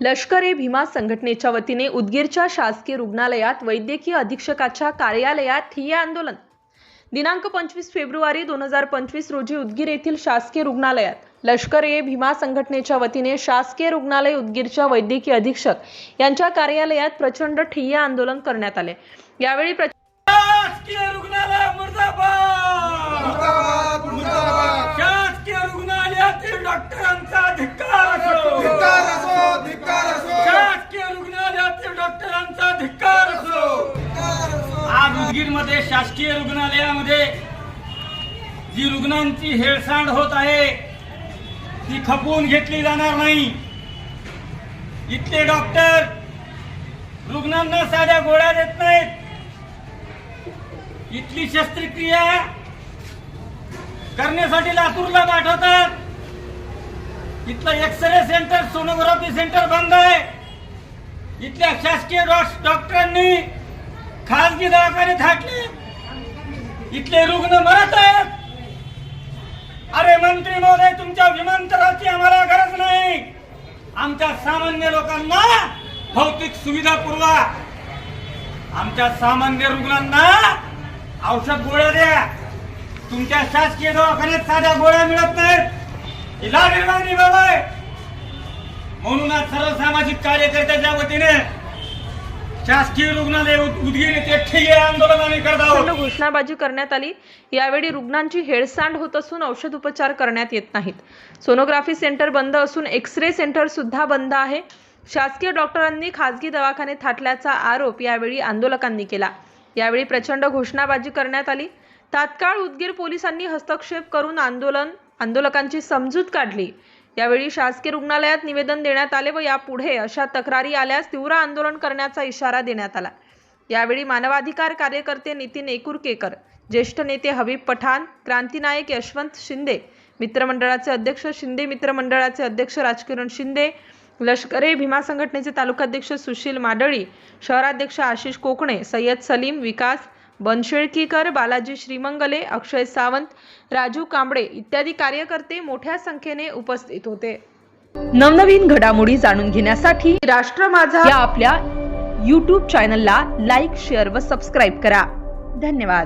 लष्कर ए भीमा संघटनेच्या वतीने उदगीरच्या शासकीय रुग्णालयात वैद्यकीय अधीक्षकाच्या कार्यालयात ठिय्या आंदोलन. दिनांक पंचवीस फेब्रुवारी दोन हजार पंचवीस रोजी उदगीर येथील शासकीय रुग्णालयात लष्कर ए भीमा संघटनेच्या वतीने शासकीय रुग्णालय उदगीरच्या वैद्यकीय अधीक्षक यांच्या कार्यालयात प्रचंड ठिय्या आंदोलन करण्यात आले. यावेळी आज उदगीरमध्ये शासकीय रुग्णालयामध्ये जी रुग्णांची हेळसांड होत आहे ती खपवून घेतली जाणार नाही. इथले डॉक्टर रुग्णांना साध्या गोळ्या देत नाहीत. इथली शस्त्रक्रिया करण्यासाठी लातूरला पाठवतात. इथलं एक्सरे सेंटर सोनोग्राफी सेंटर बंद आहे. इथल्या शासकीय डॉ- डॉक्टरांनी खासगी दवाखाने थाटले. इथले रुग्ण मरत आहेत. अरे मंत्री महोदय तुमच्या विमानतळाची आम्हाला गरज नाही. आमच्या सामान्य लोकांना भौतिक सुविधा पुरवा. आमच्या सामान्य रुग्णांना औषध गोळ्या द्या. तुमच्या शासकीय दवाखान्यात साध्या गोळ्या मिळत नाहीत. ही लाजीरवाणी बाबा आहे. म्हणून आज सर्व सामाजिक कार्यकर्त्याच्या वतीने शासकीय रुग्णालय उदगीर येथे ठिय्या आंदोलन आम्ही करत आहोत. प्रचंड घोषणाबाजी करण्यात आली. यावेळी रुग्णांची हेळसांड होत असून औषध उपचार करण्यात येत नाहीत. सोनोग्राफी सेंटर बंद असून एक्स रे सेंटर सुद्धा बंद आहे. शासकीय डॉक्टरांनी खासगी दवाखाने थाटल्याचा आरोप यावेळी आंदोलकांनी केला. यावेळी प्रचंड घोषणाबाजी करण्यात आली. तात्काळ उदगीर पोलिसांनी हस्तक्षेप करून आंदोलन आंदोलकांची समजूत काढली. यावेळी शासकीय रुग्णालयात निवेदन देण्यात आले व यापुढे अशा तक्रारी आल्यास तीव्र आंदोलन करण्याचा इशारा देण्यात आला. यावेळी मानवाधिकार कार्यकर्ते नितीन एकुरकेकर ज्येष्ठ नेते हबीब पठाण क्रांतीनायक यशवंत शिंदे मित्रमंडळाचे अध्यक्ष शिंदे मित्रमंडळाचे अध्यक्ष राजकिरण शिंदे लष्करे भीमा संघटनेचे तालुकाध्यक्ष सुशील माडळी शहराध्यक्ष आशिष कोकणे सय्यद सलीम विकास बनशेळकीकर बालाजी श्रीमंगले अक्षय सावंत राजू कांबळे इत्यादी कार्यकर्ते मोठ्या संख्येने उपस्थित होते. नवनवीन घडामोडी जाणून घेण्यासाठी राष्ट्र माझा या आपल्या यूट्यूब चॅनलला लाईक शेअर व सबस्क्राईब करा. धन्यवाद.